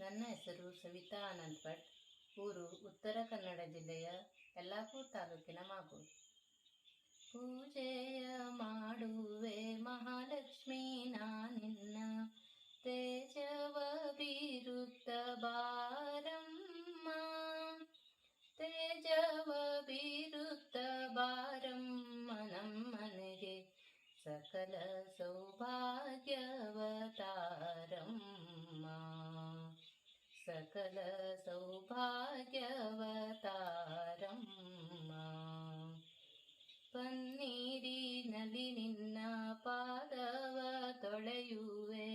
ನನ್ನ ಹೆಸರು ಸವಿತಾ ಆನಂದ್ ಭಟ್. ಊರು ಉತ್ತರ ಕನ್ನಡ ಜಿಲ್ಲೆಯ ಯಲ್ಲಾಪುರ ತಾಲೂಕಿನ ಮಾಗೂರು. ಪೂಜೆಯ ಮಾಡುವೆ ಮಹಾಲಕ್ಷ್ಮೀ ನಾನಿನ್ನ ತೇಜವ ಬೀರುತ್ತ ಬಾರಮ್ಮ. ತೇಜವ ಬೀರುತ್ತ ಬಾರಮ್ಮ ನಮ್ಮನೆಗೆ ಸಕಲ ಸೌಭಾಗ್ಯವತಾರಮ್ಮ. ಸಕಲ ಸೌಭಾಗ್ಯವತಾರಮ್ಮ ಪನ್ನೀರಿನಲ್ಲಿ ನಿನ್ನ ಪಾದವ ತೊಳೆಯುವೆ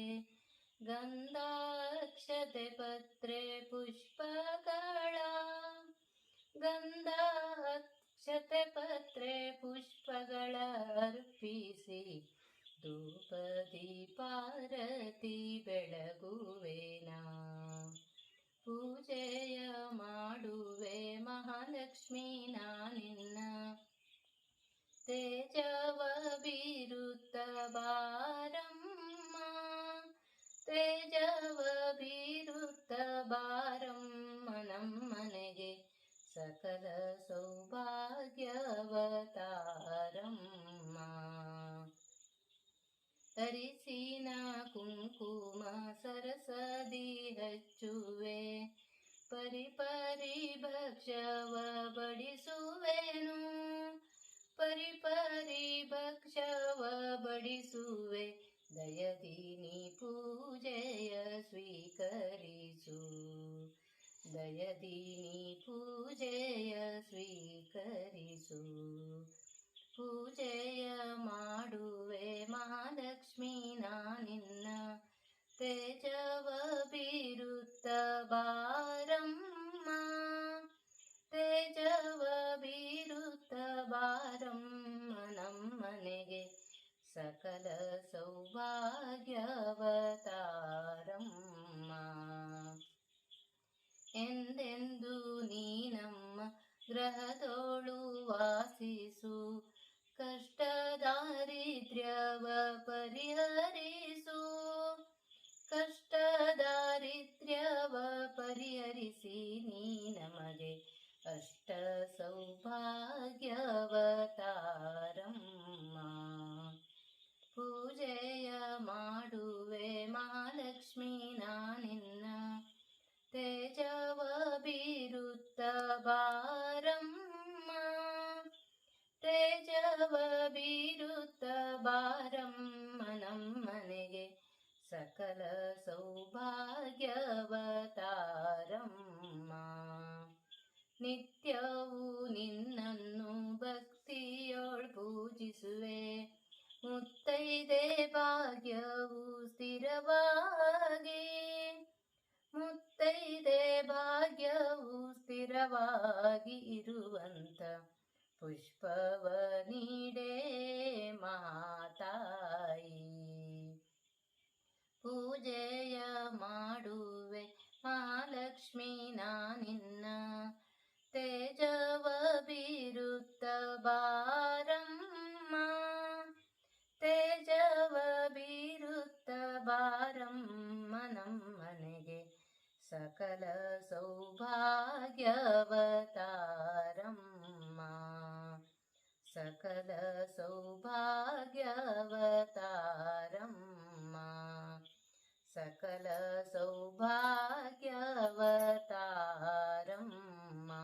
ಗಂಧಾಕ್ಷತೆ ಪತ್ರೆ ಪುಷ್ಪಗಳ ಗಂಧಾಕ್ಷತೆ ಪತ್ರೆ ಪುಷ್ಪಗಳ ಅರ್ಪಿಸಿ ಧೂಪ ದೀಪಾರತಿ ನಾನಿನ್ನ ತೇಜವ ಬೀರುತ್ತ ಬಾರಮ್ಮ ತೇಜವ ಬೀರುತ್ತ ಬಾರಮ್ಮ ನಮ್ಮನೆಗೆ ಸಕಲ ಸೌಭಾಗ್ಯವತಾರಮ್ಮ ತರಿಸಿನ ಕುಂಕುಮ ಸರಸದಿ ಹಚ್ಚುವೆ પરી પરી ભક્ષવા બળી સુવેનું પરી પરી ભક્ષવા બળી સુવે દયદીની પૂજય સ્વીકરીશું દયદીની પૂજય સ્વીકરીશું ಸಕಲ ಸೌಭಾಗ್ಯವತಾರಮ್ಮ. ಎಂದೆಂದು ನೀನಮ್ಮ ಗ್ರಹದೋಳು ವಾಸಿಸು ಕಷ್ಟ ದಾರಿದ್ರ್ಯವ ಪರಿಹರಿಸು. ಕಷ್ಟ ದಾರಿದ್ರ್ಯವ ಪರಿಹರಿಸಿ ನೀ ನಮಗೆ ಅಷ್ಟ ಸೌಭಾಗ್ಯವತಾರಮ್ಮ ಬಾರಮ್ಮ, ತೇಜವ ಬೀರುತ್ತ ಬಾರಮ್ಮ, ನಮ್ಮನೆಗೆ ಸಕಲ ಸೌಭಾಗ್ಯವತಾರಮ್ಮ. ನಿತ್ಯವೂ ನಿನ್ನನ್ನು ಭಕ್ತಿಯೋಳ್ ಪೂಜಿಸುವೆ. ಮುತ್ತೈದೆ ಭಾಗ್ಯವು ಸ್ಥಿರವಾಗಿ, ಮುತ್ತೈದೆ ಭಾಗ್ಯವು ಸ್ಥಿರವಾಗಿ ಇರುವಂತ ಪುಷ್ಪವ ನೀಡೇ ಮಾತಾಯಿ. ಪೂಜೆಯ ಮಾಡುವೆ ಮಹಾಲಕ್ಷ್ಮೀ ನಾನಿನ್ನ ತೇಜವ ಬೀರುತ್ತ ಬಾರಮ್ಮ. ತೇಜವ ಬೀರುತ್ತ ಬಾರಮ್ಮ ನಮ್ಮನೆಗೆ सकलसौभाग्यवतारम् मा सकलसौभाग्यवतारम् मा सकलसौभाग्यवतारम् मा